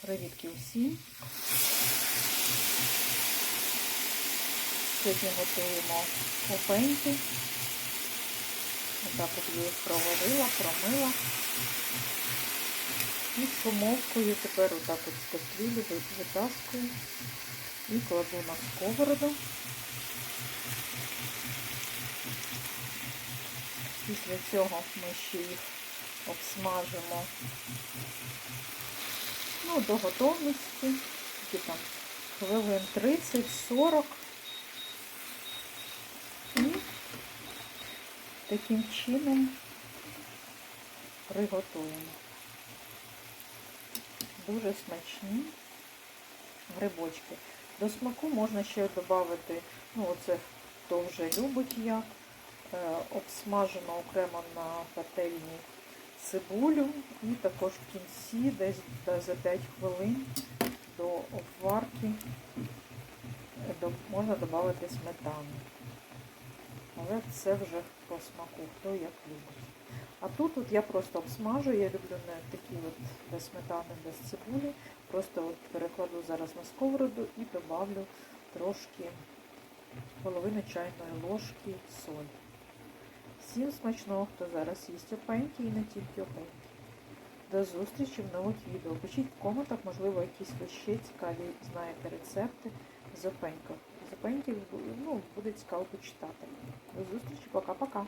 Привітки усім. Сьогодні готуємо опеньки. Отак от я їх проварила, промила. І шумовкою тепер отак от з кастрюлі витаскую і кладу на сковороду. Після цього ми ще їх обсмажимо ну, до готовності, які там хвилин 30-40. І таким чином приготуємо. Дуже смачні грибочки. До смаку можна ще додати, ну оце хто вже любить як, е, обсмажено окремо на пательні цибулю і також в кінці, десь за 5 хвилин до обварки можна додати сметану. Але це вже по смаку, хто як любить. А тут от я просто обсмажую, я люблю не такі от без сметани, без цибулі. Просто от перекладу зараз на сковороду і добавлю трошки половину чайної ложки солі. Всім смачного, хто зараз їсть опеньки і не тільки опеньки. До зустрічі в нових відео. Пишіть в коментах, можливо, якісь ви ще цікаві знаєте рецепти з опеньків. З опеньків ну, буде цікаво почитати. До зустрічі, пока-пока.